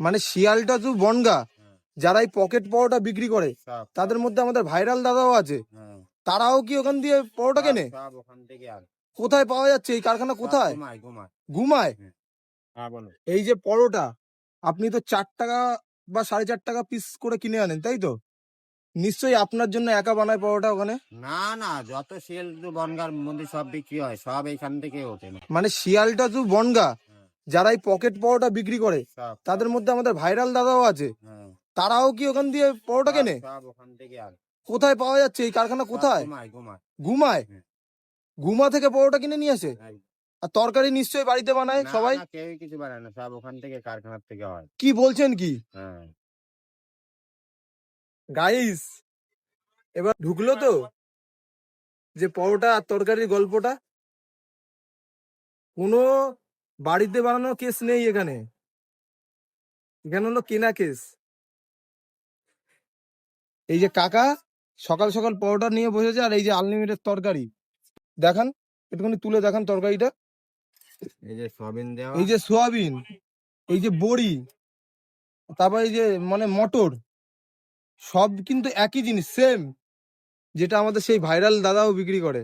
মানে শিয়ালটা টু বনগা। হ্যাঁ, যারা এই পকেট পরোটা বিক্রি করে তাদের মধ্যে আমাদের ভাইরাল দাদাও আছে। হ্যাঁ, তারাও কি ওখান দিয়ে পরোটা কেনে? কোথায় পাওয়া যাচ্ছে? এই কারখানা কোথায়? ঘুমায় হ্যাঁ। এই যে পরোটা আপনি তো চার টাকা বা সাড়ে চার টাকা পিস করে কিনে আনেন তাই তো? নিশ্চয়ই আপনার জন্য একা বানায় পরোটা ওখানে? না না যত সেল বনগার মধ্যে সব বিক্রি হয় সব এইখান থেকে ওঠে। মানে শিয়ালটা টু বনগা। যারা এই পকেট পরোটা বিক্রি করে তাদের মধ্যে আমাদের ভাইরাল দাদাও আছে। হ্যাঁ, তারাও কি ওখান দিয়ে পরোটা কেনে? কোথায় পাওয়া যাচ্ছে? এই কারখানা কোথায়? ঘুমায় হ্যাঁ। ঘুমা থেকে পরোটা কিনে নিয়ে আসে? আর তরকারি নিশ্চয়ই বাড়িতে বানায় সবাই? কিছু বানায় না সব ওখান থেকে কারখানার থেকে হয়। কি বলছেন কি? হ্যাঁ। গাইস এবার ঢুকলো তো যে পরোটা আর তরকারির গল্পটা? কোনো বাড়িতে বানানো কেস নেই এখানে। এখানে হলো কেনা কেস এই যে কাকা সকাল সকাল পরোটা নিয়ে বসেছে আর এই যে আনলিমিটেড তরকারি। দেখান একটুখানি তুলে দেখান তরকারিটা। এই যে দেওয়া। এই যে সোয়াবিন এই যে বড়ি তারপর এই যে মানে মটর সব কিন্তু একই জিনিস সেম যেটা আমাদের সেই ভাইরাল দাদাও বিক্রি করে।